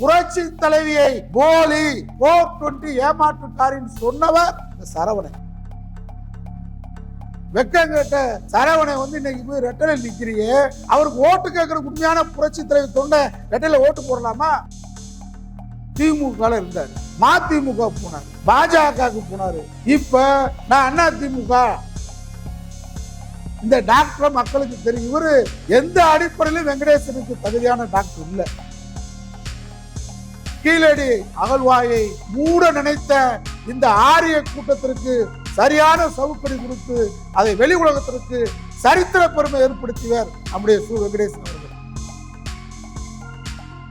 புரட்சி தலைவியை போலி போட்டு ஏமாற்றுக்காரின் சொன்னவர் இந்த சரவணன். வெக்கங்கட்ட சரவணை வந்து இன்னைக்கு போய் ரெட்டலை நிற்கிறியே அவருக்கு ஓட்டு கேட்கிற உண்மையான புரட்சி தலைவர் தொண்டை ரெட்டையில ஓட்டு போடலாமா? திமுக இருந்தாரு. மதிமுக போனார். பாஜகவுக்கு போனாரு. இப்ப நான் அண்ணா திமுக? இந்த டாக்டர் மக்களுக்கு தெரியும். இவரு எந்த அடிப்படையிலும் வெங்கடேசனுக்கு தகுதியான டாக்டர் இல்ல. கீழடி அகழ்வாயை மூட நினைத்த இந்த ஆரிய கூட்டத்திற்கு சரியான சவுக்கடி கொடுத்து அதை வெளி உலகத்திற்கு சரித்திர பெருமை ஏற்படுத்தியவர் நம்முடைய சு வெங்கடேசன் அவர்கள்.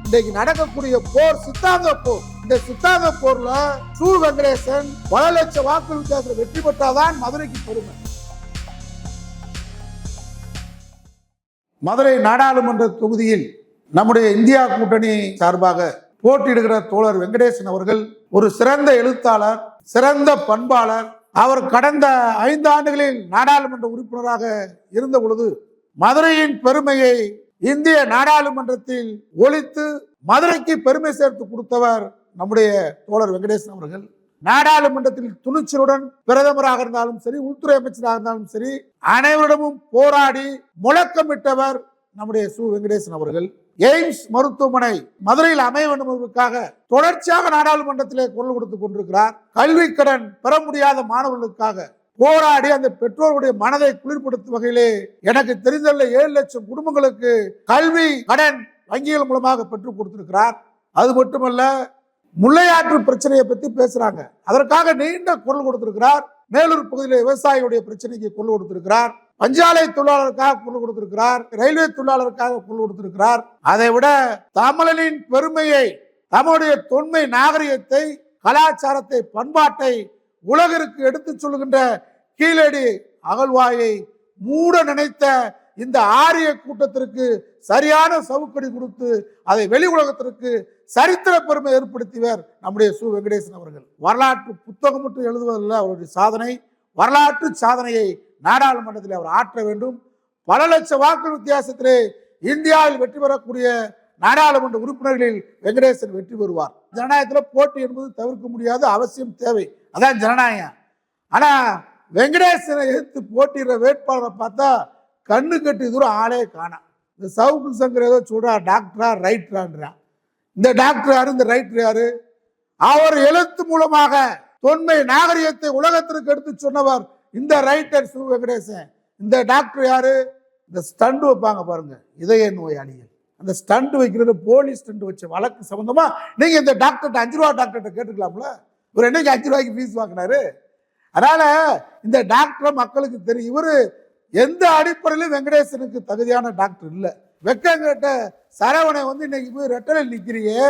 இன்றைக்கு நடக்கக்கூடிய போர் சித்தாந்த போர். இந்த சித்தாந்த போர்ல சு வெங்கடேசன் பல லட்சம் வாக்கு வித்தியாசத்தில் வெற்றி பெற்றாதான் மதுரைக்கு பெருமை. மதுரை நாடாளுமன்ற தொகுதியில் நம்முடைய இந்தியா கூட்டணி சார்பாக போட்டியிடுகிற தோழர் வெங்கடேசன் அவர்கள் ஒரு சிறந்த எழுத்தாளர் சிறந்த பண்பாளர். அவர் கடந்த ஐந்து ஆண்டுகளில் நாடாளுமன்ற உறுப்பினராக இருந்த பொழுது மதுரையின் பெருமையை இந்திய நாடாளுமன்றத்தில் ஒழித்து மதுரைக்கு பெருமை சேர்த்து கொடுத்தவர் நம்முடைய தோழர் வெங்கடேசன் அவர்கள். நாடாளுமன்றத்தில் துணிச்சலுடன் பிரதமராக இருந்தாலும் சரி உள்துறை அமைச்சராக இருந்தாலும் சரி அனைவரிடமும் போராடி முழக்கமிட்டவர் நம்முடைய சு வெங்கடேசன் அவர்கள் எய்ம்ஸ் மருத்துவமனை மதுரையில் அமைய வேண்டும் என்பதற்காக தொடர்ச்சியாக நாடாளுமன்றத்திலே குரல் கொடுத்து கொண்டிருக்கிறார். கல்வி கடன் பெற முடியாத மாணவர்களுக்காக போராடி அந்த பெற்றோருடைய மனதை குளிர்படுத்தும் வகையிலே எனக்கு தெரிந்துள்ள ஏழு லட்சம் குடும்பங்களுக்கு கல்வி கடன் வங்கிகள் மூலமாக பெற்றுக் கொடுத்திருக்கிறார். அது மட்டுமல்ல முல்லையாற்று பிரச்சனையை பற்றி பேசுறாங்க. அதற்காக நீண்ட குரல் கொடுத்திருக்கிறார். மேலூர் பகுதியில் விவசாயிகளுடைய பிரச்சனைக்கு குரல் கொடுத்திருக்கிறார். பஞ்சாலை தொழிலாளருக்காக குரல் கொடுத்திருக்கிறார். ரயில்வே தொழிலாளருக்காக குரல் கொடுத்திருக்கிறார். அதை விட தமிழனின் பெருமையை தமிழுடைய தொன்மை நாகரிகத்தை கலாச்சாரத்தை பண்பாட்டை உலகிற்கு எடுத்துச் சொல்லுகின்ற கீழடி அகழ்வாயை மூட நினைத்த இந்த ஆரிய கூட்டத்திற்கு சரியான சவுக்கடி கொடுத்து அதை வெளி உலகத்திற்கு சரித்திர பெருமை ஏற்படுத்தியவர் நம்முடைய சு. வெங்கடேசன் அவர்கள். வரலாற்று புத்தகம் மட்டும் எழுதுவதில்லை அவருடைய சாதனை. வரலாற்று சாதனையை நாடாளுமன்றத்தில் அவர் ஆற்ற வேண்டும். பல லட்சம் வாக்கு வித்தியாசத்திலே இந்தியாவில் வெற்றி பெறக்கூடிய நாடாளுமன்ற உறுப்பினர்களில் வெங்கடேசன் வெற்றி பெறுவார். ஜனநாயகத்தில் போட்டி என்பது தவிர்க்க முடியாத அவசியம் தேவை. அதான் ஜனநாயகம். ஆனால் வெங்கடேசனை எதிர்த்து போட்டிடுற வேட்பாளரை பார்த்தா கண்ணு கட்டி தூரம் ஆளே காணாம் இந்த சவுக்கு சங்கர் ஏதோ சொல்கிறா டாக்டரா ரைட்டரான்றான் இந்த டாக்டர் யாரு? இந்த ரைட்டர் யாரு? அவர் எழுத்து மூலமாக தொன்மை நாகரிகத்தை உலகத்திற்கு எடுத்து சொன்னவர் இந்த ரைட்டர் சு வெங்கடேசன் இந்த டாக்டர் யாரு? இந்த ஸ்டண்ட் வைப்பாங்க பாருங்க இதய நோயாளிகள். அந்த ஸ்டண்ட் வைக்கிறது போலீஸ் ஸ்டண்ட் வச்ச வழக்கு சம்மந்தமாக நீங்க இந்த டாக்டர்கிட்ட அஞ்சு ரூபா டாக்டர்கிட்ட கேட்டுக்கலாம்ல? இவர் என்னைக்கு அஞ்சு ரூபாய்க்கு ஃபீஸ் வாங்கினாரு? அதனால இந்த டாக்டர் மக்களுக்கு தெரியும். இவரு எந்த அடிப்படையிலும் வெங்கடேசனுக்கு தகுதியான டாக்டர் இல்லை. வெக்கங்கிட்ட சரவணை வந்து இன்னைக்கு போய் ரெட்டலில் நிற்கிறியே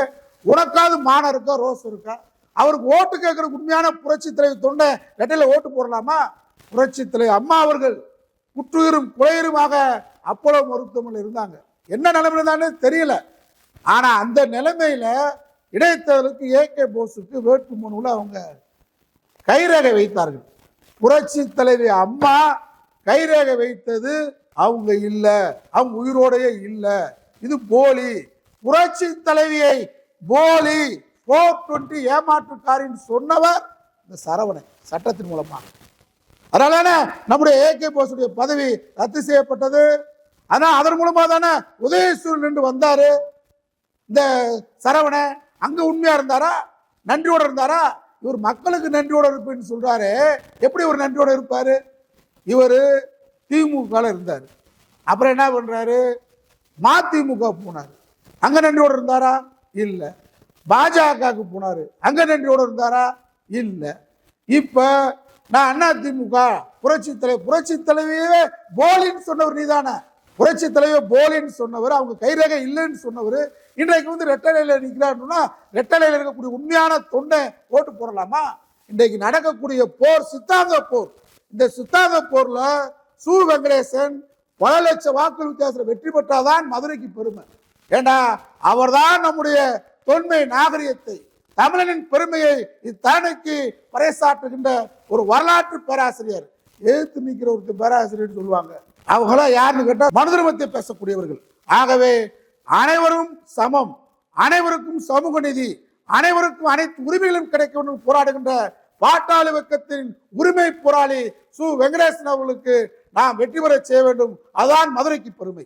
உனக்காவது மானம் இருக்கா ரோஸ் இருக்கா? அவருக்கு ஓட்டு கேட்குற உண்மையான புரட்சி தலைவர் தொண்டை ரெட்டலில் ஓட்டு போடலாமா? புரட்சி தலைவர் அம்மா அவர்கள் குற்றுயிரும் குறையுருமாக அப்போலோ மருத்துவமனையில் இருந்தாங்க. என்ன நிலைமையில இருந்தான்னு தெரியல. ஆனால் அந்த நிலைமையில இடைத்தேர்தலுக்கு ஏகே போஸுக்கு வேட்புமனுவில் அவங்க கைரேகை வைத்தார்கள். புரட்சி தலைவி அம்மா கைரேகை வைத்தது அவங்க இல்லை அவங்க உயிரோடையே இல்லை. இது போலி. புரட்சி தலைவியை போலி. போர் டுவெண்ட்டி ஏமாற்றுக்காரின்னு சொன்னவர் இந்த சரவணன் சட்டத்தின் மூலமாக அதனால நம்முடைய ஏகே போஸுடைய பதவி ரத்து செய்யப்பட்டது. ஆனால் அதன் மூலமாக தானே உதயசூரன் நின்று வந்தார். இந்த சரவண அங்கே உண்மையாக இருந்தாரா? நன்றியோடு இருந்தாரா? இவர் மக்களுக்கு நன்றியோட இருப்பேன்னு சொல்கிறாரு எப்படி ஒரு நன்றியோடு இருப்பார்? இவர் திமுகவில் இருந்தார். அப்புறம் என்ன பண்ணுறாரு மதிமுக போனார். அங்கே நன்றியோடு இருந்தாரா? இல்லை. பாஜகவுக்கு போனார். அங்கே நன்றியோடு இருந்தாரா? இல்லை. இப்போ நான் அதிமுக திமுக. புரட்சி தலைவர் புரட்சி தலைவியே போலின்னு சொன்னவர் நீதானே. புரட்சி தலைவர் போலின்னு சொன்னவர் அவங்க கைரேக இல்லைன்னு சொன்னவர். இன்றைக்கு வந்து ரெட்டலையில் நிற்கிறாருன்னா ரெட்டலையில் இருக்கக்கூடிய உண்மையான தொண்டை ஓட்டு போடலாமா? இன்றைக்கு நடக்கக்கூடிய போர் சித்தாந்த போர். இந்த சித்தாந்த போரில் சு. வெங்கடேசன் பல லட்சம் வாக்கு வித்தியாசத்தில் வெற்றி பெற்றாதான் மதுரைக்கு பெருமை. ஏண்டா அவர்தான் நம்முடைய தொன்மை நாகரிகத்தை. தமிழனின் பெருமையை இத்தனைக்கு பறைசாற்றுகின்ற ஒரு வரலாற்று பேராசிரியர் எழுத்து நிற்கிற ஒரு பேராசிரியர் சொல்லுவாங்க. அவங்களாம் யாருன்னு கேட்டால் மனு பேசக்கூடியவர்கள். ஆகவே அனைவரும் சமம். அனைவருக்கும் சமூக நீதி அனைவருக்கும் அனைத்து உரிமைகளும் கிடைக்க வேண்டும் போராடுகின்ற பாட்டாளி வர்க்கத்தின் உரிமை போராளி சு. வெங்கடேசன் அவர்களுக்கு நாம் வெற்றி பெற செய்ய வேண்டும். அதான் மதுரைக்கு பெருமை.